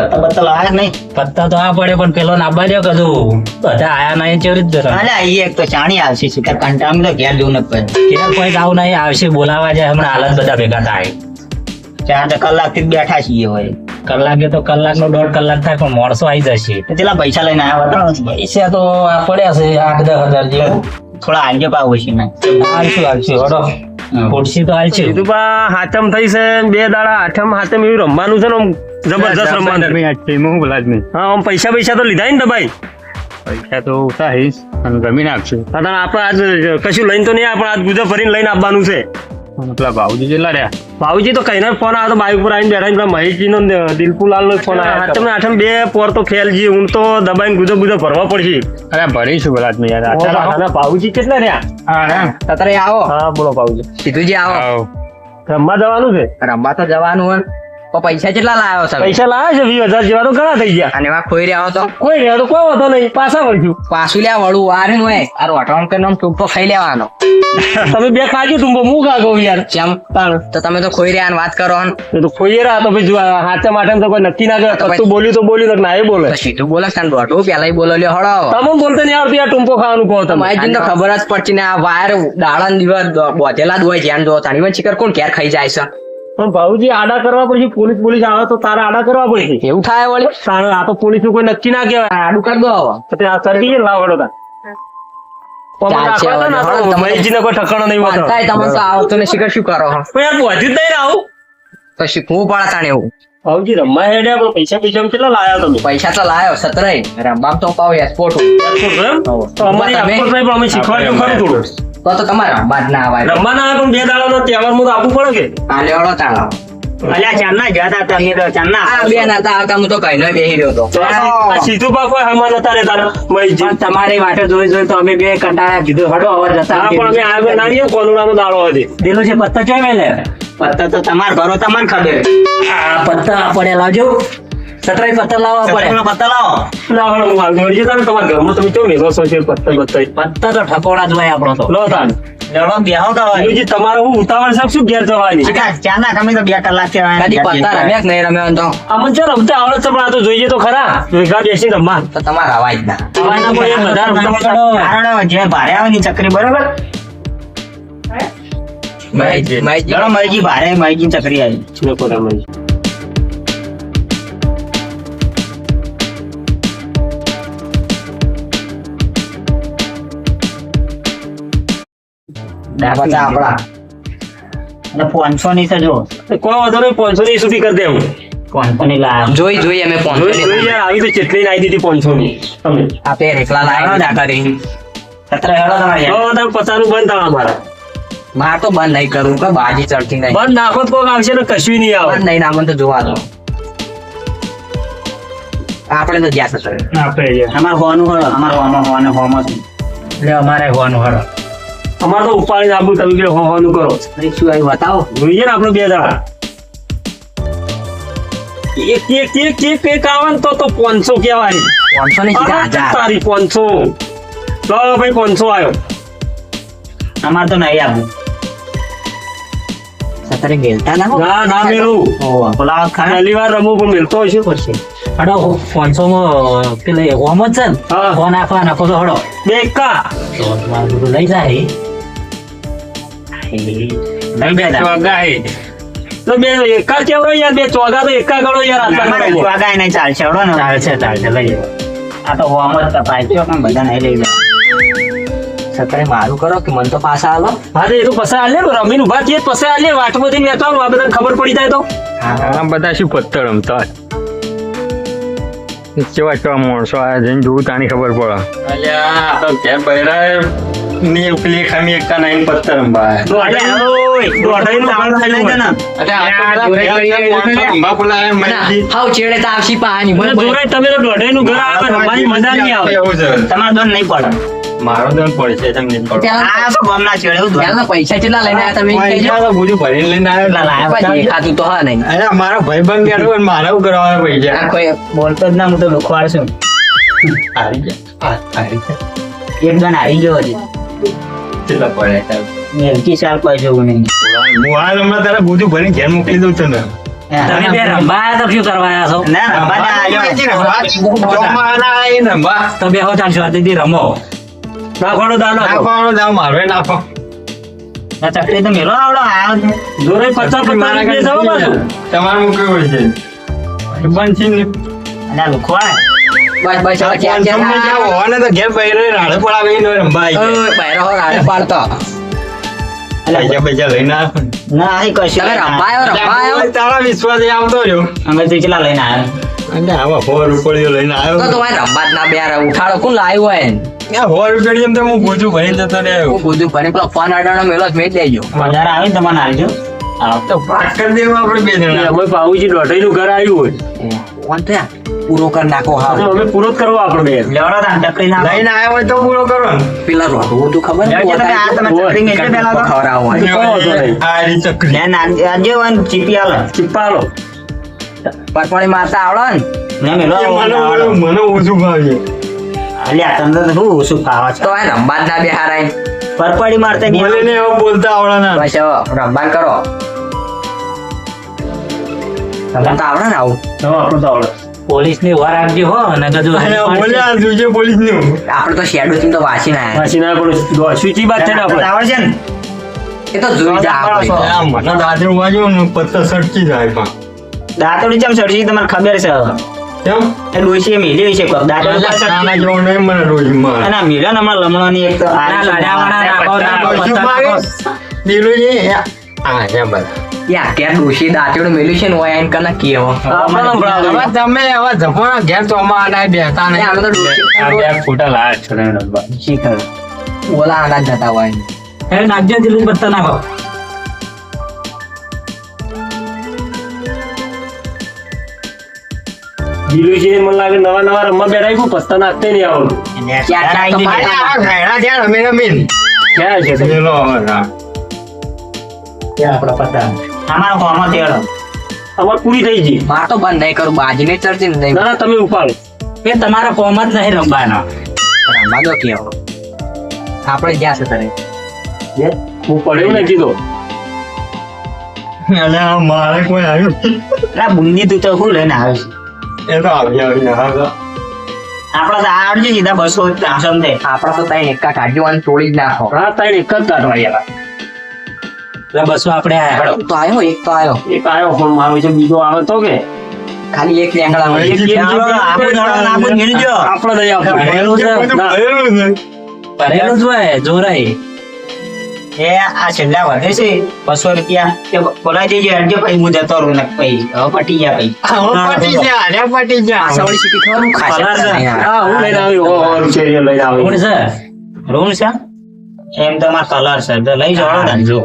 પત્તા પત્તા લાયા નહીં? પત્તા તો આ પડે પણ પેલો નાબા દો કદું બધા આયા નહીં ચોરી જ ધરા અરે આઈએ એક તો ચાણી આવશે શું કે કંટાળો તો ઘેર જવું નથી પડે કે કોઈ આવું નહીં આવશે બોલાવા જાય હમણાં હાલત બધા ભેગા થાય. ચાર તો કલાકથી જ બેઠા છીએ હોય કલાકે તો કલાકનો દોઢ કલાક થાય પણ માણસો આવી જશે. પેલા પૈસા લઈને આવ્યા હતા પૈસા તો આ પડ્યા છે આઠ દસ હજાર જેવું. થોડા આજે પાવ છે ને. આવશું આવશું હડો. ખુરશી તો હાલશું. કીધું પા હાથમ થઈ છે બે દાડા હાથમ હાથમ એવું રમવાનું છે ને જબરજસ્ત રમવાનું. હા આમ પૈસા પૈસા તો લીધા ને ભાઈ પૈસા તો ઉઠાવીશ અને જમીન આપશું આપણે આજ કશું લઈને તો નહીં આપણે આજ ગુજરાત ફરીને લઈને આવવાનું છે. મતલબ ભાવજી કેટલા રહ્યા. ભાવજી તો કઈ ફોન આવ્યો તો બાઈક ઉપર આવીને બેઠા મહેશજી નો દિલપુલાલ નો ફોન આવ્યો. તમે આઠમ બે પોર તો ખેલજી હું તો દબાઈને ગુજો ગુજો ભરવા પડશે. અરે ભરીશું પેલા આદમી યાર. ભાઉજી કેટલા રહ્યા? હા હા. તતરે આવો. હા બોલો ભાવજી. સીધુજી આવો. આવો. રમવા જવાનું છે? રમવા તો જવાનું હોય. પૈસા કેટલા લાવ્યો તમે? પૈસા લાવ્યા છે વીસ હજાર જેવા તો ઘણા થઈ ગયા. અને એમાં ખોઈ રહ્યા તો? કોઈ રહ્યા તો કોઈ વાંધો નહીં પાછા વળ્યું પાછું લ્યા વળું વારે હોય. આ રોટણ કરીને આમ ટૂંપો ખાઈ લેવાનો. તમે બે ખાજો ટૂંપો હું ખા ગયો યાર. ચમ તો તમે તો ખોઈ રહ્યા વાત કરો ને. તો ખોઈ રહ્યા તો ભાઈ હાથે માટે તો કોઈ નક્કી ના કરે. તું બોલ્યું તો બોલ્યું તો ના એ બોલે સીધું બોલે છે ને દોઢું પેલા બોલો લ્યો હળો. તમે બોલતે નહીં આવડતી યાર ટૂંપો ખાવાનું કહો તમે. મારી તો ખબર જ પડતી ને આ વાયર દાડા દિવસ બોધેલા જ હોય ધ્યાન દો. તારી ચીકર કોણ ક્યારે ખાઈ જાય છે? પણ ભાઉજી આડા કરવા પડશે પોલીસ પોલીસ આવે તો તારા આડા કરવા પડશે. એવું થાય વળી? તારે આ તો પોલીસનું કોઈ નક્કી ના કહેવાય. આડું કરી દો આવા. તો તે આ સરકી લાવ હળો તાર. ચાલશે હવે. હળો, તમે- મહેશજીને કોઈ ઠકાણો નહીં વાત હોતો થાય તમને તો પૈસા પૈસા લાયા પૈસા તો લાયો સતરાય. રમવામ તો પાવ એસપોર્ટ શીખવાડ્યું ખરું થોડું. તો તો તમારે રમવા જ ના આવે રમવા ના આવે પણ બે દાડાનો તહેવારમાં તો આપવું પડે કે કાલે હળો તાળો. અલ્યા ચાંદના ગયા તમે તો ચાંદના આ બે નતા આવતા હું તો કઈ બેહી રહ્યો તો તો સીધું પાક હમણાં નતા રે તારા પણ તમારી વાટે જોઈ જોઈ તો અમે બે કંટાળા કીધું હડો હવે જતા હા પણ અમે આગળ ના રહીએ કોલુડાનો દાડો હતી. દિલો છે પત્તા ચોય મેલે પત્તા તો તમાર ઘરો તમને ખબર. આ પત્તા પડે લાવજો સતરાય પત્તા લાવવા પડે સત્તરનો પત્તા લાવો ના હવે હું વળી જતા ને તમારા ઘરમાં તમે કેમ મેલો છો છે પત્તા બત્તા પત્તા તો ઠકોડા જ હોય આપણો તો લો તાન લડો બેહો તો હોય. બીજી તમારે હું ઉતાવળ છે શું ઘેર જવાની ચીકા, ચાંદના તમે તો બે કલાકથી કદી પત્તા રમ્યા નહીં રમ્યા તો આમાં ચાલ રમતા આવડે છે પણ આ તો જોઈએ તો ખરા ભેગા બેસી રમવા તો તમારે અવાજ ના રમતા જે ભારે આવે ની ચકરી બરોબર લડો મરજી ભારે મરજી ચકરી આવી લોકો પચાસ આપણા. અને પાંચસો ની છે જો. કોઈ વાંધો નહીં પાંચસો ની સુધી કરી દેવું. પાંચસો ની લાયા જોઈ જોઈ અમે ફોન જોઈ જોઈ આવી તો ચેટલી નાઈ દીધી પાંચસો ની તમે આપે રેકલા લાવી કરી સત્ર હેડો તમારે તમે પચાસ બંધ થાય અમારા માર તો બંધ નહીં કરું કે બાજી ચડતી નહીં. બંધ નાખો તો કોક આવશે ને કશું નહીં આવે. બંધ નહીં નામ તો જોવા દો. આપણે તો જ્યાં સર આપણે અમાર હોવાનું હોય અમાર હોવાનું હોવાનું હોમ છે એટલે અમારે હોવાનું હડો અમારે તો ઉપાડી આપું તમે કે હોવાનું કરો શું આવ્યું બતાવો જોઈએ ને આપણે બે દાડા. એક એક એક એક એક આવે ને તો તો પાંચસો કહેવાય. પાંચસો ની તારી પાંચસો. લો ભાઈ પાંચસો આવ્યો અમાર તો નહીં આવું સતરે ગેલતા ના ના ના મેલું. ઓહો બોલાવો વાર રમવું પણ મેલતો હશે. પડશે હડો પાંચસો માં પેલે હોમ જ છે ફોન આપવા નાખો તો હડો. બે તો બધું લઈ જાય. તો બે એકા કેવડો યાર? બે ચોગા તો એકા યાર ચાલશે હેડો ને. ચાલશે ચાલશે લઈ આ તો હોમ જ તપાય છે પણ બધા નહીં લઈ જાય સતરે મારું કરો કે મન તો પાછા આલો. હા તો એ તો પસાર આલે રમીને ઊભા થઈએ પસાર આલે. આ બધાને ખબર પડી જાય તો. આ બધા શું પત્તર રમતા હોય કેવા કેવા માણસો આ જઈને જોવું તાની ખબર પડે. અલ્યા તો ઘેર બૈરા ની પેલી ખામી એકતા નાઈન પત્તર રમવા આયા. દોઢાઈનું આવડે કામ નહીં થયું ને. અરે આ તો બધા ઘેર ઘેર માણસો રમવા બોલાવે મહેશજી. હાવ ચેડે તો આવશી પાની મને તમે તો દોઢાઈનું ઘર આવે રમવાની મજા નહીં આવે એવું છે તમારે દોન નહીં પડે મારો દોન પડશે તમને આ તો ગમના છેડે એવું દોન. પૈસા કેટલા લઈને આવ્યા તમે પૈસા તો બધું ભરીને લઈને આવ્યો. લાયા દેખાતું તો હા નહીં અરે મારો ભાઈબંધ બેઠો હોય ને મારે શું કરવાના પૈસા કોઈ બોલતો જ ના હું તો લુખવાડ છું હારી ગયા. હા, ગયા. એક આવી ગયો હજી કેટલા પડ્યા સાહેબ? મેલકી ચાલ કોઈ જોવું નહીં. હું હાલ હમણાં તારે બધું ભરીને ઘેર મોકલી દઉં છું ને તમે બે રંબા તો શું કરવા છો? ના રમવા. તો બે હો ચાલશો આથી રમો. નાખવાનો દાનો નાખવાનો દાવ મારે નાખો. ના ચકરી તો મેલો આવડો. આવ્યો છે. પચાસ પચાસ રૂપિયા સૌ તમારું કેવું છે? બંધ છે ને. અલા લુખો આ. બસ બસ હવે ચાર ચાર તમે જ્યાં હોવા ને તો ઘેર બૈરે રાડે પડાવે ને રંબા આવી ઓય, બૈરો રાડે પાડતો. પૈસા પૈસા લઈને ના અહીં કશું તમે રંબાયો રંબાયો તારા વિશ્વાસ આવતો રહ્યો. અમે તો કેટલા લઈને આવ્યા. અને આવા સો રૂપિયો લઈને તો તમારે રંબા ના બે ઉઠાડો કોણ લાવ્યું હોય ને? સો રૂપિયા એમ તો હું પૂછું ભરી જતો હું પેલો ફોન અડાડો મેલો દેજો વધારે આવે ને તમારે હાલજો તો પાક કરી દેવું આપણે બે જણા. અમે પાઉજી દોઢાઈ નું ઘર આવ્યું હોય. ફોન થયા પૂરો કર નાખો હા અમે પૂરો જ કરવો આપણે બે. લેવડો તાન ચકરી ના લઈને આવ્યો હોય તો પૂરો કરો. ને પેલા રોડવું તું ખબર તમે આ તમે ચકરી ને એટલે પેલા તો તો. નહીં. આ રીત ચકરી. લે ના આજે વન ચીપિયાલો ચીપાલો. પરપણી મારતા આવડે ને? ને મેલો. મને મને- ઓછું ભાવ્યું અલ્યા તમને તો શું ઓછું ખાવા છે? તો આ રંબા જ ના બે હારાય પરપડી મારતા નહીં મને ને એવો બોલતા આવડે ના બસ હવે રંબાન કરો. તમને તો આવડે ને આવું? આપણું તો આવડે. પોલીસની વાર આપજો હો અને કદું બોલ્યા જોજે પોલીસનું આપણે તો શેડો થી તો વાંચી ના આયા. ના પણ દોશી વાત છે ને આપણે. આવડે છે ને? એ તો જોઈ જા આપણે. મને દાદે વાગ્યો ને પત્તા સરકી જાય પણ દાંતડી ચમ સડસી તમને ખબર છે. કેમ? એ ડોશીએ મેલી છે કોક. દાંતડી પર નાના સડસી. મને રોજ મારે. અને આ મિલન હમણાં લમણોની એક તો આ ના, છે. હા એમ બધા. યા ક્યાં ડોશી દાંતેડું મેલ્યું છે ને ઓય આઈને કને કેવો હવે. તમે હવે જફોના ઘેર તો અમારા બેસતા એ આનો તો ડોશી આ બે ખોટા લાયક છે ને ડબ્બા. શીખર ઓલા આના જતા હોય હે નાખજો દિલ્હી પત્તા નાખો. બીજું છે મને લાગે નવા નવા રમવા બેઠા પસ્તા પત્તા નાખતે નહીં આવડું ક્યાં છે હા. અમારો હોમો તેડો. અમાર પૂરી થઈ ગઈ. માર તો બંધ નહીં કરું બાજીને ચર્ચી નહીં. ના ના તમે ઉપાડો. એ તમારા કોમ જ નહીં રમવાના. રમવા દો કેવો? આપણે જ્યાં છે તને. હું? પડ્યો ને કીધો. અલ્યા મારે કોઈ આવ્યું. અલા બુંદી તું તો શું લઈને આવ્યો છે? એ તો આવી આવી આપડે તો સીધા બસો ત્રણસો માં થાય. તો ત્યાં એકા કાઢ્યો અને તોડી જ નાખો. હા ત્યાં એક જ કાઢવા યાર એટલે બસો આપણે આયા હેડો. તો આવ્યો એક તો આવ્યો એક આવ્યો ફોન મારો છે બીજો આવે તો કે? ખાલી એક લેંગડા. આપણે ભરેલું છે. ભરેલું છે. ભરેલું જ હોય જોરાઈ એ આ છેલ્લા વધે છે. બસો રૂપિયા. કે બોલાઈ દેજો હેડજો પછી હું જતો રહું ને પછી હવે પટી ગયા પછી હવે પટી ગયા, અરે પટી ગયા. પાછળ સીટી ખબર હું ખાશે. હા હું લઈને આવ્યો હો, હો, છે લઈને આવ્યો. કોણ છે? રૂમ છે? એમ તો મારા કલર છે. તો લઈ જાઓ ને. જો.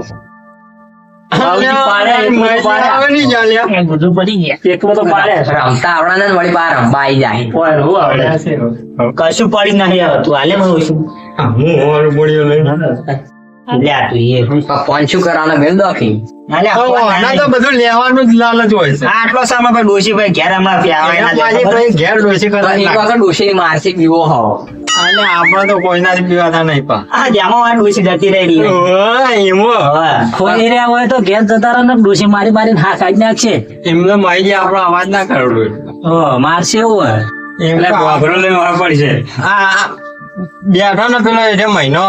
કશું પડી નહીં હાલે હા, ફોન શું કરવાનો મેળ દોખી. બધું લેવાનું જ લાલચ હોય છે. આટલો સમય ડોશી ભાઈ ઘેર? પછી ઘેર ડોશી કરવા એક વખત ડોશી મારસી પીવો હો. અને આપણે તો કોઈનાથી પીવાતા નહીં પણ. આ જામો આ ડોશી જતી રહી એમાં. ખોઈ રહ્યા હોય તો ઘેર જતા રહો ને ડોસી મારી મારી હા કાઢી નાખશે એમને માહિતી આપણો અવાજ ના કરડો ઓ મારશે એવું હોય. એમ તો વાપરો લઈને વાર પડશે આ બેઠો ને પેલો એટલે મહિનો.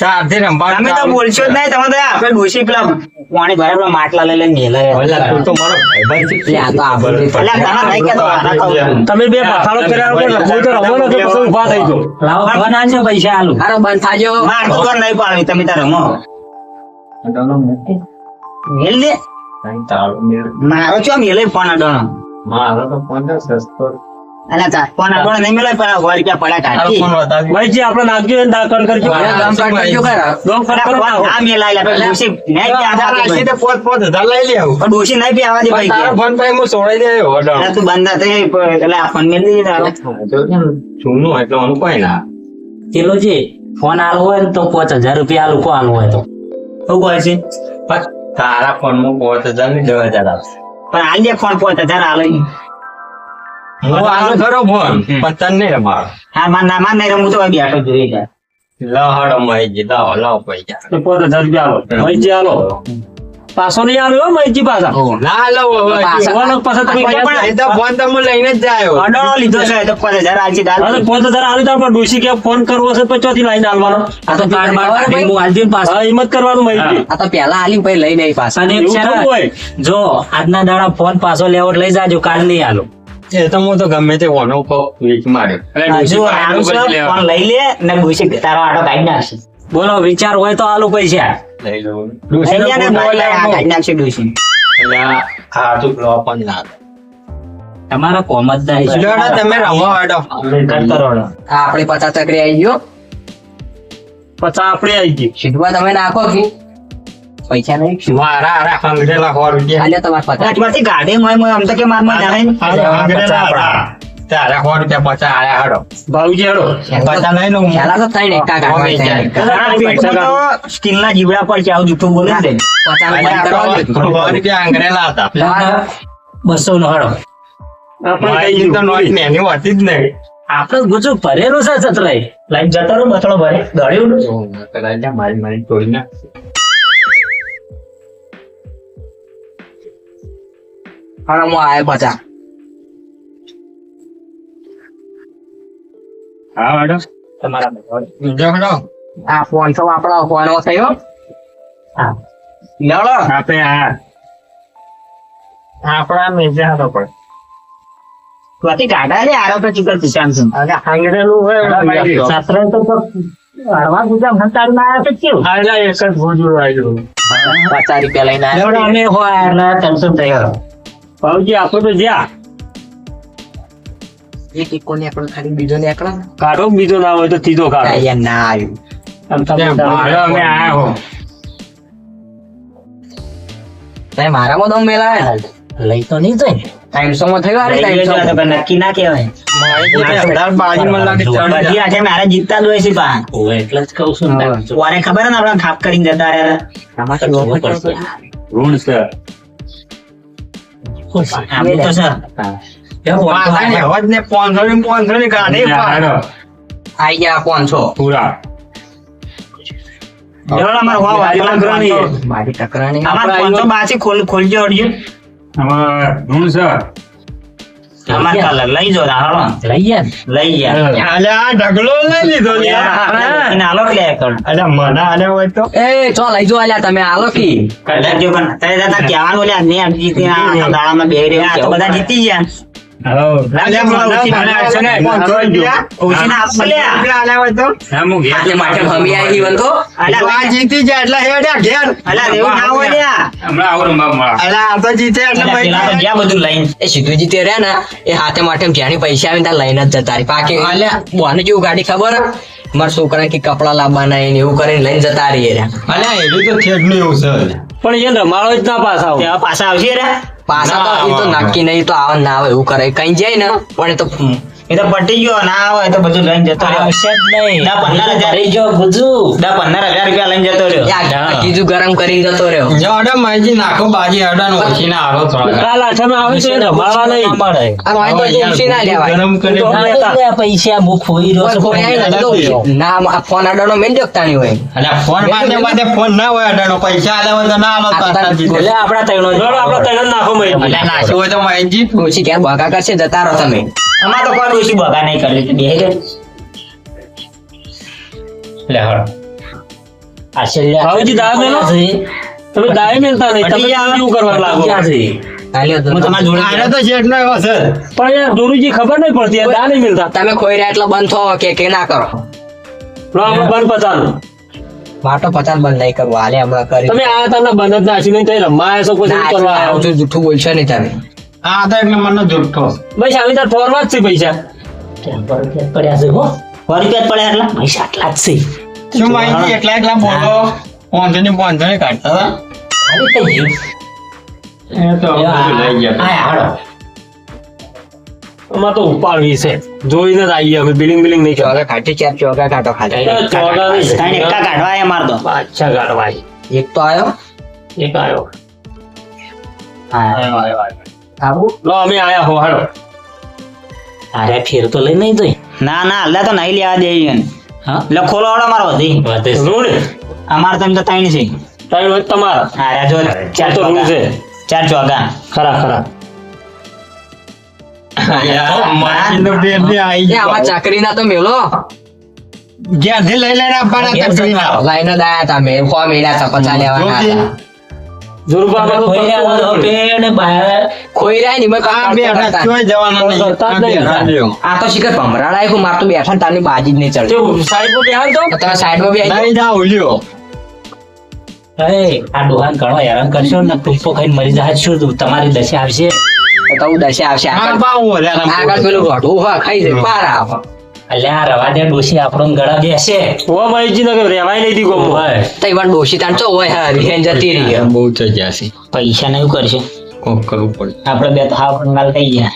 ચાર રંભા તમે તો બોલશો જ નહીં તમે તો આપણે ડોશી પેલા પાણી ભરે પેલા માટલા લઈ લઈને મેલે. તો મારો. તમે બે પથારો કર્યા વગર તો રમો પછી થઈ. લાવો પૈસા આલુ. હારો બંધ થાજો. માર તો ઘર નહીં પાડવી તમે તાર રમો. મેલ. દે. મારો ચો મેલે ફોન અડોણો મારો તો ફોન સસ્તો. અલ્યા તા ફોન અડોણો નહીં મેલે પણ સો રૂપિયા પડ્યા તારો કાઢી ફોન બતાવજો. ભાઈજી આપણે નાખજો ને દાખલ કરજો મારે ગામ કાઢ કરજો ખરા. દોમ ફટ અલ્યા, કરો ફોન ના મેલાય લે, પણ ડોશી નહીં પી આવવા દે તારા ભાઈ. હશે તો પોત પોત હજાર લઈ લેવું. પણ ડોશી નહીં પી આવવા દે ભાઈ તારો કે. ફોન ભાઈ હું સોડાઈ દેયો અઢાર. અલ્યા, તું બંધ થઈ એટલે આ ફોન મેલ દીધી તારો. જૂનું એટલે આનું કોઈ ના ચેલો જે ફોન આલો હોય ને તો પાંચ હજાર રૂપિયા આલુ કો આલવું હોય તો શું કહે છે તારા ફોનમાં પાંચ હજારની દસ હજાર આવશે પણ આજે ફોન પાંચ હજાર આલો. હું આનો ખરો ફોન. પણ નહીં રમાડો હા માર ના માર નહીં રમવું તો બેઠો જોઈ જાય લાવ હડો માઈ જી લાવ લાવ પૈસા. તો પાંચ આલો. ભાઈજી આલો. પાછો નહીં આવ્યો હો પાછા. ના લો હવે. પાછા- તમે પણ ગયા એ તો ફોન લઈને જ જાય. અડોળો લીધો છે તો પાંચ હજાર આલસી દાલ હવે ફોન તો આલી દો પણ ડોશી કે ફોન કરવો છે પછી ચોથી લાઈન આલવાનો. આ તો કાર્ડ બાર હું આલજી ને પાછો. હા એમ કરવાનું મહેશજી આ તો પેલા આલી પછી લઈને આવી પાછા. અને. જો આજના દાડા ફોન પાછો લેવો લઈ જાજો કાલ નહીં આલો. એ તો હું તો ગમે તે ઓનો વીક એટલે હજુ છે, લેવા. લઈ લે ને ડોશી તારો આડો કાઢી નાખશે. બોલો વિચાર હોય તો આલુ પૈસા. લઈ લો. લઈ ને બોલે કાઢી નાખશે ડોશી. એટલે આ- તો બ્લો પણ ના તમારા કોમ જ નહીં તમે રમો આડો કટ કરો હળો. આ આપણી પચાસ ચકરી આવી ગયો. પચાસ આપણે આવી ગઈ. સીધવા તમે નાખો કે. પૈસા નહીં મારા હારા હંગરેલા સો રૂપિયા આલ્યા તમારે પચાસ રાજમાંથી ગાડી મોય મોય આમ તો કે મારમાં જાણે. ને. તારા સો રૂપિયા પચાસ આયા હાડો. ભાવજી હેડો. પચાસ લઈ લઉં પેલા તો ત્રણ એકા કાઢવા તો સ્ટીલના જીવડા પર છે જૂઠું બોલે ને પચાસ દે. સો રૂપિયા હંગરેલા હતા. બસો નો હાડો. આપણે તો નોટ હોતી જ નહીં. આપણે ગુજુ ભરેલું છે સતરાય લાઈન જતો રહો બથડો ભરે. દોડ્યું. મારી મારી તોડી નાખ હવે હું આયો પચાસ હા હાડો તમારા આ ફોન તો વાપરો ફોન થયો. હા. લેવડો. આપણે આ આપણા મેજા હતો પણ ત્યાંથી ગાડા લે આરો તો ચીકર પીચામ છું અને હાંગડેલું હોય શાસ્ત્ર તો હળવા ગુજામ હંતાર ના આવે તો કેવું? આયલા એક જ ભોજું આવ્યું પચાસ રૂપિયા લઈને આવ્યો. અમે હોય એટલે ટેન્શન થઈ ગયો ભાવજી આપો તો જ્યાં. એક ઇકો નીકળો ખાલી બીજો નીકળો ને. કાઢો બીજો ના હોય તો ત્રીજો કાઢો. અહીંયા ના આવ્યું. આમ તમે મારો અમે આયા હો. તમે મારામાં દમ મેલાય લઈ તો નહીં જાય ટાઈમસો માં થયો અરે નક્કી ના કહેવાય. બાજીમાં લાગે બધી આજે મારે જીતતા જ છે પા એટલે જ કહું છું. કોને ખબર ને આપણે ખાપ કરીને જતા રહ્યા ઋણ આમ તો છે આઈ ગયા પાંચસો પૂરા ટકરાણી. મારી ખોલ ખોલજો અડજો આમાં ઋણ છે કલર લઈ જો હાલો લઈ ગયા લઈ ગયા અલે આ ઢગલો લઈ લીધો લે એને હાલો લે કર અલે મને આલે હોય તો એ ચો લઈ જો આલ્યા તમે આલો કી કદાચ જો પણ તારે દાદા કહેવાનું લે ને જીતી આ દાડામાં બે રહ્યા આ તો બધા જીતી ગયા જીતી જાય એટલે હેડ્યા ઘેર. અલા રેવું ના હોય લે હમણાં આવું રમવા અલે આ તો જીતે એટલે અલા, પેલા તો ગયા બધું લઈને એ સીધુજી તે રહ્યા ને એ હાથે માટે જ્યાં પૈસા આવે ત્યાં લઈને જ જતા રહી. પાકી બોને જેવું ગાડી ખબર? મારા છોકરા કે કપડા લાવવાના ને એવું કરીને લઈને જતા રહીએ રહ્યા. અલે તો થેડનું એવું છે. પણ એ રમાડો જ ના પાછા પાછા આવશે રે પાછા તો એ તો નક્કી નહીં તો આવે ના આવે એવું કરે કઈ જાય ને પણ એ તો એ તો પટી ગયો ના આવે તો બધું લઈને જતો રહ્યો. આવશે જ નહીં. દા પંદર હજાર. ભરી જો બધું. દા પંદર હજાર રૂપિયા લઈને જતો રહ્યો. કીધું ગરમ કરીને જતો રહ્યો. જો અડે માજી નાખો બાજી અડે ને ઓછી ના આવો થોડા કાલ આઠમે આવે છે? રમાડવા નહીં. મળે. આ વાંહે તો ઓછી ના લેવાય. ગરમ કરી તો પૈસા હું ખોઈ રહ્યો છું. આય ને ફોન અડાડો મેં દેખતાની હોય. અલે ફોન માથે માથે ફોન ના હોય અડાડો. પૈસા આલે હોય તો ના આલો. એટલે આપડા તૈણો જ. જોડો આપણે તૈયાર નાખો મય એટલે નાખ્યો હોય તો માજી ઓછી ક્યાં બગા કરશે? જતા રહો તમે. અમાર તો કોઈ ઓછી બગા નહીં કરી બે રે લે હળ. આ છેલ્લે ભાવજી દાવ મેલો? તમે દાય મેલતા નહીં તમે શું કરવા લાગો? ક્યાં છે? હાલ્યો તો હું તમારા જોડે આને તો શેઠ નો એવો છે. પણ યાર ગુરુજી ખબર નહીં પડતી યાર દા નહીં મિલતા. તમે ખોઈ રહ્યા એટલે બંધ થો કે કે ના કરો. બંધ પચાનું માટો પચાસ બંધ નહીં કરવું હાલે હમણાં કરી. તમે આ તમને બંધ જ નહીં થઈ રમવા આવ્યા છો પછી કરવા તો જૂઠું બોલશો નહીં તમે. આ તો એટલે મને જુઠ્ઠો ભાઈ સામે તાર ફોરવા જ છે પૈસા પડ્યા છે હો? સો રૂપિયા પડ્યા એટલા? પૈસા આટલા જ છે. શું માહિતી એટલા એટલા બોલો. પાંચસો ની પાંચસો ની કાઢતા હતા. ખાલી કઈ ગયું? એ તો બધું લઈ ગયા. આ હાડો અમાર તો ઉપાડવી છે. જોઈને જ આવીએ અમે બિલિંગ બિલિંગ નહીં ચોગા કાઢી ચાર ચોગા કાઢો ખાલી. ત્રણ એકા કાઢવા આયા માર કાઢવાય. એક તો આવ્યો એક આવ્યો હા. આવું. લો અમે આયા હો હાડો અરે ફેર તો લઈ નહીં જોઈ. ના ના અલ્યા તો નહીં લેવા દે હા? એટલે ખોલો વાળો મારો વધી વધે. અમાર તો એમ તો ત્રણ છે. ત્રણ હોય તો તમારા. હા જો ચાર તો છે. ચાર ચોગા. ખરા ખરા. ચાકરીના તો મેલો. જ્યાંથી લઈ લઈને આપવાના. લાઈનો દાયા હતા મેં. કો મેળ્યા હતા પચાસ લેવાના હતા. બાજી જ નહીં ચડી. આ ડોહાન ઘણો હેરાન કરશો ને ટૂંપો ખાઈને મરી જાય શું તું? તમારી દશા આવશે. તો દશે આવશે. આગળ પેલું રોઢું ખાઈ જાય. પાર આવો અલ્યા આ રવા દે ડોશી આપણો ગળા બેસે. ઓ મહેશજી ને કે રહેવાય નહીં દી ગમો. હોય. તો ઈવન ડોશી તાણ તો હોય હા રિહેન જતી રહી. બહુ થઈ ગયા પૈસા ને કરશે? કોક કરવું પડે આપડે બે તો પણ કંગાલ થઈ ગયા.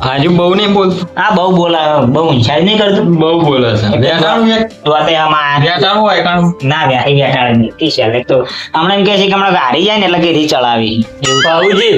આજુ બહુ નહીં બોલ આ બહુ બોલા બહુ ઊંચાઈ નહીં કરતું. બહુ બોલે છે. બેટાનું એક તો આ તો આમાં બેટાનું હોય કાણું. ના વ્યાહી બેઠાડે નહીં ટી છે. તો હમણાં એમ કહે છે કે હમણાં હારી જાય ને એટલે ચલાવી એવું. બાબુજી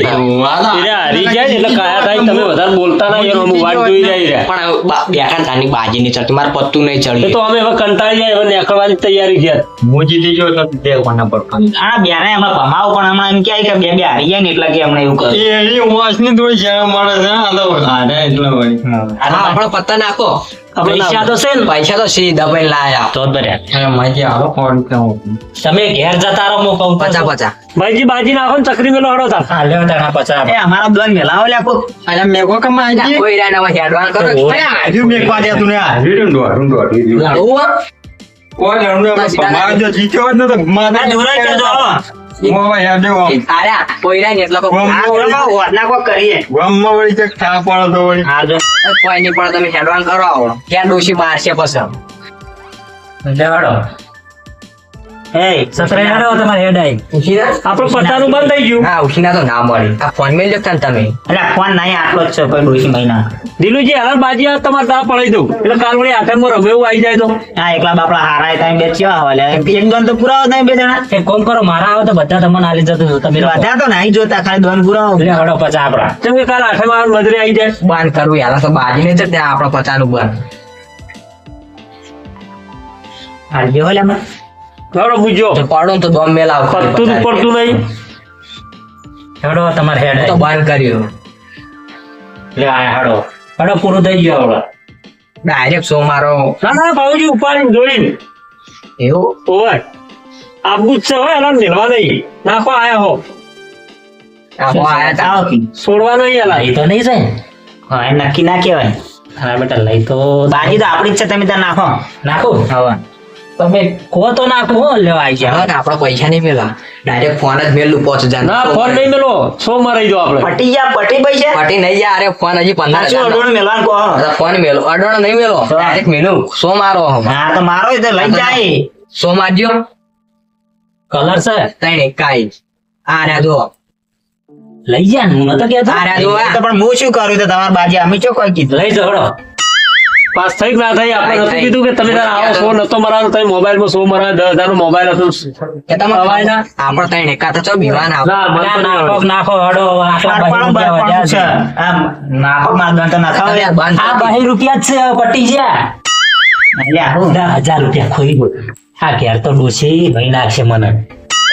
એને હારી જાય ને એટલે કયા થાય? તમે વધારે બોલતા ના યાર અમુક વાત જોઈ જાય રહ્યા. પણ બેઠા તાની બાજી નહીં ચડતી. મારે પત્તું નહીં એ તો અમે હવે કંટાળી જાય હવે નીકળવાની તૈયારી છે. હું જીતી ગયો તો દેવવાના પર આ બેને એમાં ભમાવ પણ હમણાં એમ કહે કે બે બે હારી જાય ને એટલે કે હમણાં એવું કરે એ વાસની થોડી શરમ મળે છે આ તો હારે એટલે વળી હા. આપણો પત્તા નાખો. પૈસા તો છે ને પૈસા તો સીધા ભાઈ લાયા. તો સો રૂપિયા આપું. તમે ઘેર જતા રહો હું કહું પચા પચા. ભાઈજી બાજી નાખો ને ચકરી મેલો હડો તાર હાલે તાણા પચાસ એ અમારા દોન મેલાવો કો અરે મે કો કે માજી કોઈ રહ્યા નવા હેડવાન કરો. અરે મે મેઘવા દે તું ને હાર્યું. હાર્યું દોડું દોડું લડવું હો? કોઈ લડું મારે જો જીત્યો હોત ને તો મારે આ આ તો હા. જો કોઈ નહીં પણ તમે હેડવાન કરો આવો. ક્યાં ડોશી છે પછી. લેવાડો ના. રહો તમારે હેડ આઈ ઉઠીના આપણું પત્તાનું બંધ થઈ ગયું. હા ઉઠીના તો ના મળી. આ ફોન મેલ જતા તમે. અરે ફોન નહીં આટલો જ છે કોઈ ડોશી મહિના દિલુજી હાલ બાજી આ તમારે તાર પડાઈ દઉં. એટલે કાલ વળી આઠમમાં રમે આવી જાય તો. આ એકલા બાપડા હારા તમે બે ચેવા હવા એક દોન તો પુરાવો તમે બે જણા. એક કોમ કરો મારા આવે તો બધા તમને આલી જતો હતું. તમે બધા તો નહીં જોતા ખાલી દોન પુરાવો. એટલે હડો પચા આપડા. કેમ કે કાલ આઠમમાં નજરે આવી જાય. બંધ કરવું યાર આ તો બાજી ને ત્યાં આપણો પચાનું બંધ. હાલ જેવો બરાબર પૂછજો તો તો દોમ મેલ આવ પડતું પડતું નહીં. હેડો તમારે હેડ તો બાર કર્યો. લે આ હેડો. હેડો પૂરું થઈ ગયો હવે. ડાયરેક્ટ સો મારો. ના ના ભાવજી ઉપાડીને જોઈને. એવું? ઓવર આપવું જ છે હવે એનો મેળવા નહીં નાખો આયા હો. આખો આયા તા. છોડવા નહીં એલા. એ તો નહીં છે. હા એ નક્કી ના કહેવાય. હા બેટા લઈ તો બાજી તો આપણી જ છે તમે ત્યાં નાખો. નાખો? હવે તમે કહો તો નાખો હો લેવા આવી જાય હવે આપણા પૈસા નહીં મેલા ડાયરેક્ટ ફોન જ મેલું પાંચ હજાર ના ફોન નહીં મેલો સો મરાઈ દો આપણે. પટી ગયા પટી પૈસા? પટી નહીં જાય અરે ફોન હજી પંદર હજાર અડોણ મેલવાનું કહો. ફોન મેલો અડોણ નહીં મેલો ડાયરેક્ટ મેલું સો મારો હા તો મારો તો લઈ જાય. સો મારજો કલર છે? ત્રણ કાઈ આ રહ્યા જો લઈ જા ને હું નતો કહેતો. આ રહ્યા જો તો પણ હું શું કરું? તો તમારી બાજી અમે ચો કોઈ કીધું. લઈ જાઓ હડો પાસ થઈ ના થઈ? આપણે નથી કીધું કે તમે તારે આવો સો નતો મરાવો તમે મોબાઈલમાં સો મરાવે દસ હજારનો મોબાઈલ હતો. કે તમે અવાય ના. આપણે ત્રણ એકા તો ચો બીવાન આવ. ના ના નાખો નાખો હડો આટલા છે. આમ નાખો આ બહી રૂપિયા જ છે પટી ગયા. હજાર રૂપિયા ખોઈ ગયો. આ ઘેર તો ડોસી ભાઈ નાખશે મને.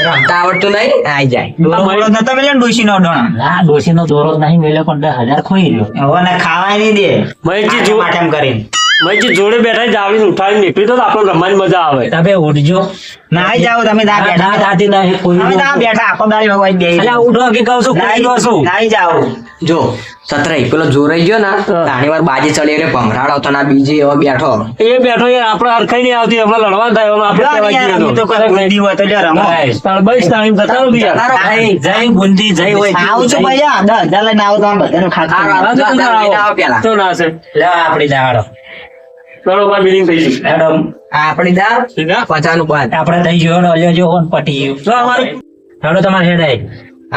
રમતા આવડતું નહીં? આઈ જાય. દોરો બોલો નતો મેલ્યો ને અડોણ. ના ડોસી નો દોરો નહીં પણ હજાર ખોઈ ગયો. હવે ને ખાવાય નહીં દે. મહેશજી જો માટે એમ કરીને. મહેશજી જોડે બેઠા જાવીને ઉઠાવી નીકળી તો આપણે રમવાની મજા આવે. તમે ઉઠજો. નાઈ જાઓ તમે ત્યાં બેઠા થતી નહીં કોઈ અમે ત્યાં બેઠા આખો દાડી ભગવાન બે અલ્યા ઉઠો કે કહું છું ખોઈ દો છું નાઈ જાઓ જો સતરાઈ પેલો જોરાઈ ગયો ને તાણી વાર બાજી ચડી એટલે ભમરાડ આવતો ના બીજી એવો બેઠો એ બેઠો એ આપણે હરખાઈ નહીં આવતી હમણાં લડવા થાય હવે આપણે યાર, કહેવાય તો કોઈ બુદ્ધિ હોય તો લ્યો રમો બસ. બસ તાણ જતા રહો જય જય બુંદી જય હોય આવું છું ભાઈ આ લઈને આવો તો આમ બધાનું ખાતું હારું, હા, તો હારું, ના આવો. આવો પેલા. તો ના છે લે આપડી દાડો ચલો મારી meeting થઈ ગયું મેડમ આપણી દા સીધા? પચાનું બંધ આપણે થઈ ગયો ને અલ્યો જો પટી ગયું. તો અમારું હેડો તમારે હેડ આવી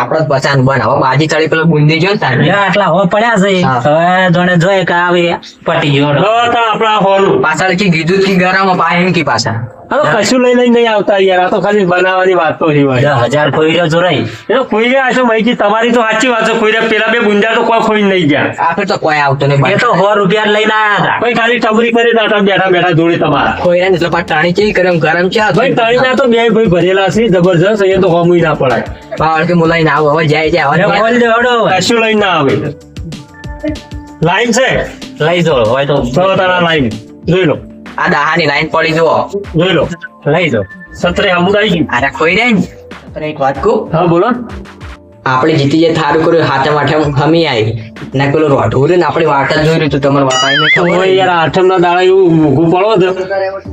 આપડે પચાન બન હવે બાજી ચડી પેલો બુંદી જો ને આટલા હો પડ્યા છે. હવે જોણે જોઈ કે આવે પટી ગયો. તો આપણે પાછળ કી કીધું કી ગરમ પાયન કી પાછા આ કશું લઈ લઈને નહીં આવતા યાર. આ તો ખાલી બનાવવાની વાતો છે ભાઈ. હજાર ખોઈ જોરાઈ એ તો ખોઈ ગયા છો તમારી તો સાચી વાત છે. ખોઈ રહ્યા પેલા બે ગુંજા તો કોઈ ખોઈ નહીં ગયા. આ તો કોઈ આવતો નહીં એ તો સો રૂપિયા લઈને આયા હતા. ભાઈ ખાલી ટબરી કરી દાટા બેઠા બેઠા જોડે તમારા. કોઈ ને એટલે પાછું ટાણી ચેવી ગરમ ગરમ ચા ભાઈ તાળીના તો બે ભાઈ ભરેલા છે. જબરજસ્ત અહીંયા તો હોમુય ના પડાય. બાવળ કે મુલાઈ ના આવો. હવે જાય જાય અરે હવે બોલ દે હડો કશું લઈને ના આવે. લાઈન છે? લઈ જો હોય તો તો તારા લાઈન. જોઈ લો. આ દાહાની લાઈન પડી જુઓ. જોઈ લો. લઈ જો સત્રે હમુદ આવી ગયું. અરે ખોઈ રે એક વાત કહું. હા બોલો. આપણે જીતી જાય થારું કર્યું હાથે માથે હમી આવી ના પેલો રોઢું રહ્યું ને આપણે વાટ જ જોઈ રહ્યું હતું તમારે વાત આવી યાર આઠમ ના દાડા એવું મોઘું પડો હતો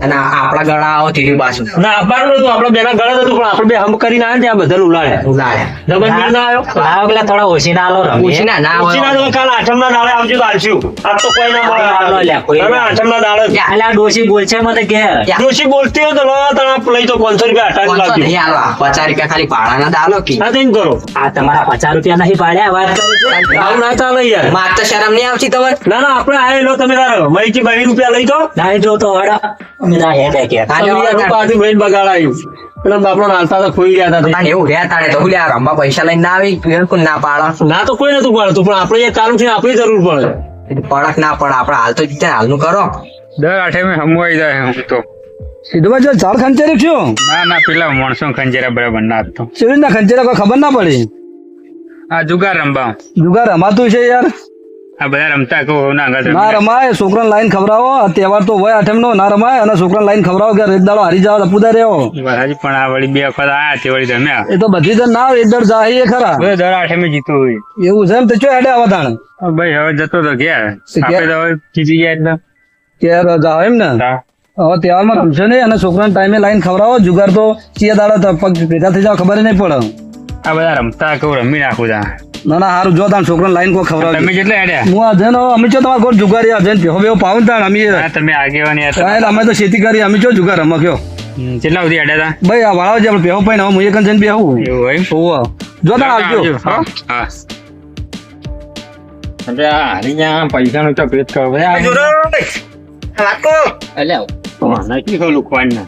અને આપણા ગળા આવો ધીરી પાછું. ના આપવાનું નતું આપણે બેના ગળા હતું પણ આપણે બે હમ કરીને આવ્યા ત્યાં બધા ઉલાડ્યા ઉલાડ્યા મિલ ના આવ્યો. આ પેલા થોડા ઓછી ના આલો. પૂછી ના ના ઓછી ના કાલ આઠમ ના દાડા આવજો તો આલશું આજ તો કોઈ ના મળે. લ્યા, કોઈ આઠમ ના દાડા. અલ્યા ડોશી બોલશે મને કે ડોશી બોલતી હોય તો લો તમે લઈ તો પાંચસો રૂપિયા હટાવી પાંચસો લાવજો નહીં આલવા પચાસ રૂપિયા ખાલી ભાડાના દાલો કી. હા તેમ કરો. આ તમારા પચાસ રૂપિયા નહીં પાડ્યા વાત કરે આવું ના ચાલે યાર. માર તો શરમ નહીં આવતી તમારે ના ના આપણે આયે લો તમે તારો મહીથી બાવીસ રૂપિયા લઈ દો ના જો તો વાડા અમે ના હે કે પાછું ભાઈ બગાડાયું. પેલા બાપડો નાલતા તો ખોઈ ગયા હતા એવું રહ્યા તાણે તો. ભૂલ્યા રમવા પૈસા લઈને ના આવી ના પાડો? ના તો કોઈ નતું પાડતું પણ આપણે એ છે આપણી જરૂર પડે. પડક ના પડે આપણે હાલ તો જીતે હાલનું કરો. દર આઠે મેં હમવાઈ જાય હું તો. સીધું જો ઝાડ ખંચેરી છું ના ના પેલા માણસો ખંજેરા બરાબર ના ખંચેરા કોઈ ખબર ના પડી? આ જુગાર રમવા. જુગાર રમાતું છે યાર. આ બધા રમતા કહો ના આગળ ના રમાય છોકરાને લાઈન ખવડાવો. તહેવાર તો હોય આઠમ નો ના રમાય અને છોકરાને લાઈન ખવડાવો કે એક દાડો હારી જાવ પુદા રહ્યો. હજી પણ આ વળી બે વખત આયા તે વળી રમ્યા. એ તો બધી તો ના એક દર એ ખરા. બધે દર આઠમે જીતું હોય. એવું છે એમ? તો ચો હેડે આવા તાણ? ભાઈ હવે જતો તો તો આપણે તો હવે જીતી ગયા એટલે. કે જાવ એમ ને? હવે તહેવારમાં રમશે નહીં અને છોકરાને ટાઈમે લાઈન ખવડાવો. જુગાર તો ચિયા દાડા પગ ભેગા થઈ જાવ ખબર નહીં પડે. આ બધા રમતા કહું રમી નાખું તા? ના ના સારું જો તમે છોકરાને લાઈન કોઈ ખવડાવજો. તમે કેટલા આડ્યા હું આ જઈને અમે ચો તમારા ઘર જુગારી આ ભેહો ભેહો પાઉં તાણ અમે તમે આગેવાની હતા. સાહેબ, અમે તો ખેતી કરી અમે ચો જુગાર રમવા કયો કેટલા સુધી હેડ્યા ભાઈ આ વાળા જે પેહો પાઈ હું એક જઈને બેહું એવું હોય હોવા જો તમે આવજો. હો? હા. હવે આ હારી પૈસાનો તો ભેદ કરો. ભાઈ આ નથી ખોલું ખોવાડના.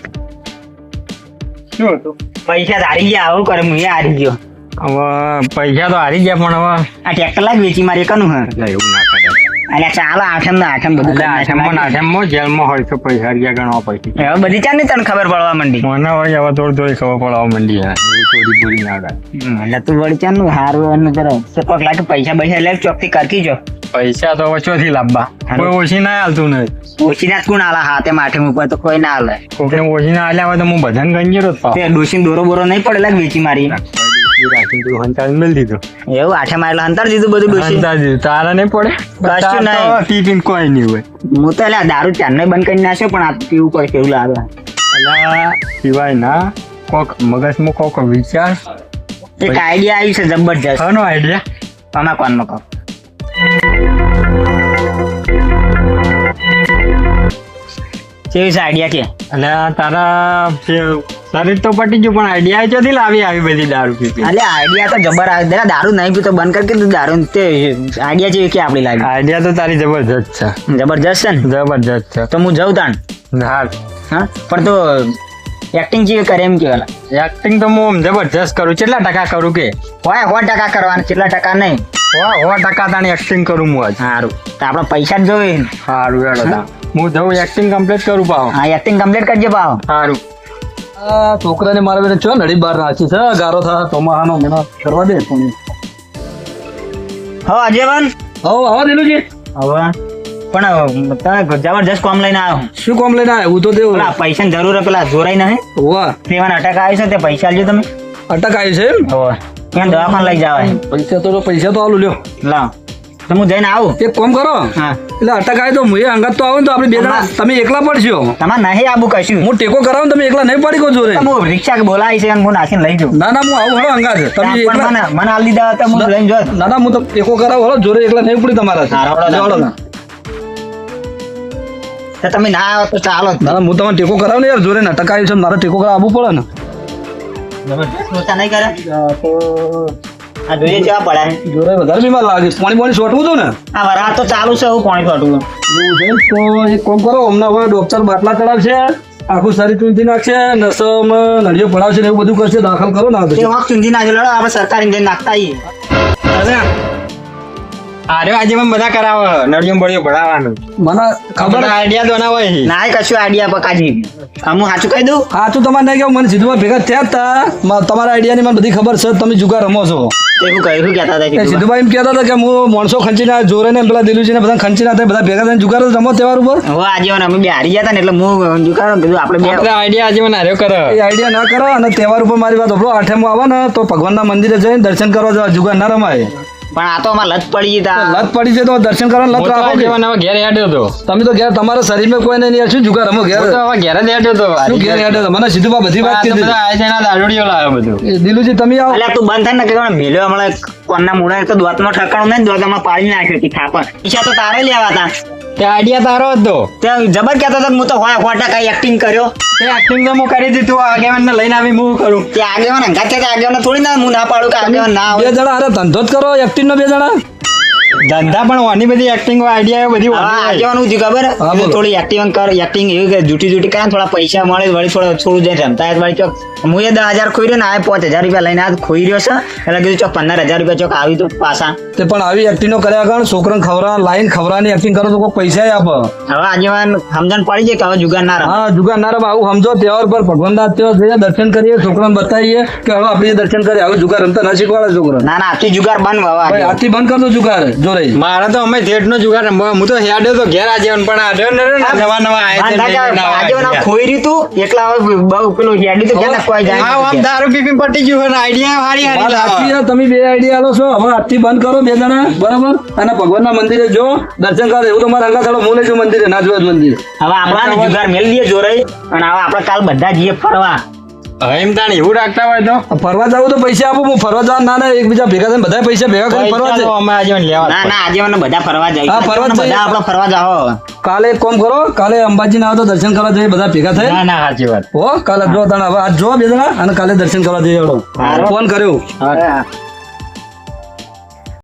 શું હતું? પૈસા હારી ગયા આવું કરે હું હારી ગયો. હવે પૈસા તો હારી ગયા પણ હવે આ ટ્રેક્ટર લાગ વેચી મારી કનું હે એવું ના કરે. અને ચાલો આઠમ ના આઠમ બધું આઠમમાં આઠમમાં જેલમાં હોય તો પૈસા હારી ગયા ગણવા પૈકી હવે બધી ચાને તને ખબર પડવા માંડી. મને હોય હવે થોડી થોડી ખબર પડવા માંડી ચોરી બોરી ના કરે એટલે તું વળી ચારનું હારું એનું જરા તો કોક લાગે પૈસા પૈસા લે ચોકથી કરકી જો. પૈસા તો ઓછોથી લાવવા કોઈ ઓછી ના હાલતું નથી ઓછી ના કોણ આલા હાથે માઠે ઉપર તો કોઈ ના હાલે. કોઈને ઓછી ના હાલ્યા હોય તો હું ભજન ગંજેરો જ પાવ. તે ડોશીને દોરો બોરો નહીં પડે લાગ વેચી મારી. રાખીને તું હંતાડી મેલ દીધો. એવું? આઠે મારેલા અંતર દીધું બધું ડોશી? હંતાડી દીધું. તારા નહીં પડે. કશું નહીં. ટીફીન કોઈ નહીં હોય. હું તો એટલે દારૂ ચારને બંધ કરી નાખ્યો પણ આ પીવું પડે કેવું લાગે? અલા સિવાય ના કોક મગજમાં કોક વિચાર. એક આઈડિયા આવી છે જબરજસ્ત. શાનો આઈડિયા આમાં કોણનો કહો? કેવી છે આઈડિયા કે? અને તારા શરીર તો પટી ગયું પણ આઈડિયા ચોથી લાવી આવી બધી દારૂ પીતી એટલે આઈડિયા તો જબર આવે દારૂ નહીં પીતો બંધ કરી કીધું દારૂ તે આઈડિયા જેવી કે આપણી લાગી? આઈડિયા તો તારી જબરજસ્ત છે. જબરજસ્ત છે ને? જબરજસ્ત છે. તો હું જઉં તાણ? હા હા? પણ તો એક્ટિંગ જેવી કરે એમ કેવાલા એક્ટિંગ તો હું જબરજસ્ત કરું. કેટલા ટકા કરું કે? હોય સો ટકા કરવાના કેટલા ટકા નહીં. હો હો ટકા તાણી એક્ટિંગ કરું હું આજ. સારું. તો આપણે પૈસા જ જોઈએ સારું હેડો હું. જઉં એક્ટિંગ કમ્પ્લીટ કરું પાવ હા એક્ટિંગ કમ્પ્લીટ કરજે પાવ સારું. છોકરાને મારા ચો નડી બહાર નાખી છે? ગારો થા ચોમાહાનો મહિનો કરવા દે થોડી હો અજયવાન હો હો દેલું હવે પણ તને જબરજસ્ત કોમ લઈને આવ્યો શું કોમ લઈને આવ્યો? હું તો દેવ પેલા પૈસાની જરૂર હે, પેલા જોરાઈ નહીં. હોવા. તેવાના અટક આવ્યો છે તે પૈસા આલજો તમે. અટક આવ્યો છે એમ? હવે. ક્યાં દવાખાને લઈ જવાય? પૈસા તો પૈસા તો આલું લ્યો. લાવ. તો હું જઈને આવું. એક કોમ કરો. હા. એટલે અટકાય તો હું અંગત તો આવું ને તો આપણે બે જણા તમે એકલા પડશો. તમારે નહીં આવું કશું. હું ટેકો કરાવું ને તમે એકલા નહીં પડી ગયો જોરે હું રિક્ષા બોલાવી છે અને હું નાખીને લઈ જાઉં. ના ના હું આવું હળો અંગાત. તમે એકલા મને મને આલી દીધા હતા હું લઈને જોત ના ના હું તો ટેકો કરાવું હળો જોરે એકલા નહીં પડી તમારા હા, રવડો જાવડો ના તો તમે ના આવો તો ચાલો. જ. ના હું તમને ટેકો કરાવું ને યાર જોરે ને ટકાવી આવી છે મારે ટેકો કરાવવું પડે ને. તમે નહીં કરે? આ જોઈએ કેવા પડ્યા. જોરે વધારે બીમાર લાગે પાણી પાણી છોટવું તું ને? આ વરાળ તો ચાલુ છે હું પાણી છોટવું તો એક કોમ કરો હમણાં હવે ડોક્ટર બાટલા ચડાવશે આખું શરીર ચૂંટી નાખશે નસોમાં નળિયો પડાવશે ને એવું બધું કરશે દાખલ કરો ના તે વખત સુધી ના લડો આપણે સરકારી જઈને નાખતા આવીએ. અરે આજે પણ બધા કરાવે નળિયું બળિયું ભરાવાનું. મને ખબર આઈડિયા તો ના હોય. ના કશું આઈડિયા પકાજી. હું સાચું કહી દઉં? સાચું તમારે ના કેવું મને સીધું ભેગા થયા હતા. તા મ- તમારા આઈડિયાની મને બધી ખબર છે તમે જુગાર રમો છો. કહ્યું કહેતા હતા સિદ્ધુભાઈ એમ કહેતા હતા કે હું માણસો ખંચીને જોરે ને પેલા દિલુજી ને બધા ખંચીને હતા બધા ભેગા થઈને જુગાર રમો તહેવાર ઉપર. હવે આજે અમે બે હારી ગયા હતા ને એટલે હું દુકાન કીધું આપણે બે આઈડિયા આજે મને હાર્યો કરે. એ આઈડિયા ના કરો અને તહેવાર ઉપર મારી વાત સાંભળો આઠમો આવે ને તો ભગવાનના મંદિરે જઈને દર્શન કરવા જવા જુગાર ના રમાય. પણ આ તો અમાર લત પડી ગઈ તા. લત પડી છે તો દર્શન કરવાનું લત રાખો કે? મને ઘેર હેડ્યો તો તમે તો ઘેર તમારા શરીરમાં કોઈ નહીં શું જુગાર રમો ઘેર? તો હવે ઘેર જ હેડ્યો તો શું ઘેર હેડ્યો મને સીધું બધી વાત આ તો કીધી. બધા આઈ જાય દારૂડીઓ લાવ્યો બધું. એ દિલુજી તમે આવો. એટલે તું બંધ થાય ને કે મેલ્યો હમણાં કોણના મૂળા તો દોતમાં ઠકાણો નહીં દોતમાં પાડી નાખ્યો કે થાપણ. પૈસા તો તારે લેવા હતા તે આઈડિયા તારો હતો. તે જબર કહેતો હતો હું તો હોય સો કઈ એક્ટિંગ કર્યો. તે એક્ટિંગ તો હું કરી દીધું આગેવાનને લઈને આવી હું કરું. તે આગેવાન અંગાત કે આગેવાન થોડી ના હું ના પાડું કે આગેવાન ના બે જણા અરે ધંધો જ કરો એક્ટિંગ નો બે જણા. ધંધા પણ ઓની બધી એક્ટિંગ આઈડિયા બધી હું થયું ખબર. થોડી એક્ટિંગ કર એક્ટિંગ એવી કે જૂઠી જૂઠી કરે થોડા પૈસા મળે વળી થોડું થોડું જઈને રમતા હોય વળી ચોક હું એ દસ હજાર ખોઈ રહ્યો ને આ પાંચ હજાર રૂપિયા લઈને આ ખોઈ રહ્યો છે એટલે કીધું ચોક પંદર હજાર રૂપિયા ચોક આવી તો પાછા. તે પણ આવી એક્ટિંગ કર્યા કારણ છોકરાને ખવરા લાઈન ખવરાની એક્ટિંગ કરો તો કોઈ પૈસા આપે. હવે આગેવાન સમજણ પડી જાય કે હવે જુગાર ના રમે. હા જુગાર ના રમ. આવું સમજો તહેવાર પર ભગવાનના તહેવાર જઈએ દર્શન કરીએ છોકરાને બતાવીએ કે હવે આપણે દર્શન કરીએ. હવે જુગાર રમતા ના શીખવાડે છોકરા ના ના આથી જુગાર બંધ હવે આથી. બંધ કરતો જુગાર. જોરે મારે તો અમે જેઠ નો જુગાર હું તો હેડ્યો તો ઘેર આજે પણ આ ને નવા નવા આજે. ખોઈ રહ્યું તું એકલા હવે બહુ પેલું હેડી તો ક્યાં કોઈ જાય હા આમ દારૂ પી પી પટી ગયું હોય આઈડિયા હારી હારી લાવો. તમે બે આઈડિયા આલો છો. હવે આજથી બંધ કરો બે જણા બરાબર? અને ભગવાનના મંદિરે જો દર્શન કરો. એવું તો મારા અંગા ચાલો હું જો મંદિરે ના નાચવાજ મંદિર. હવે આપણા જુગાર મેલ દઈએ જોરાઈ. અને હવે આપણે કાલ બધા જઈએ ફરવા. એમ તાણ એવું રાખતા હોય તો? ફરવા જાવ તો પૈસા આપો હું ફરવા જવા ના ના એકબીજા ભેગા થઈને બધા પૈસા ભેગા કરીને ફરવા જાય. અમે આજે લેવા ના ના આજે મને બધા ફરવા જાય હા, ફરવા બધા આપણે ફરવા જાઓ. કાલે એક કામ કરો કાલે અંબાજી ના આવો તો દર્શન કરવા જઈએ બધા ભેગા થાય થઈ ના ના સાચી વાત. હો કાલે જો તને હવે આજ જો બે જણા અને કાલે દર્શન કરવા જઈએ ફોન કર્યો.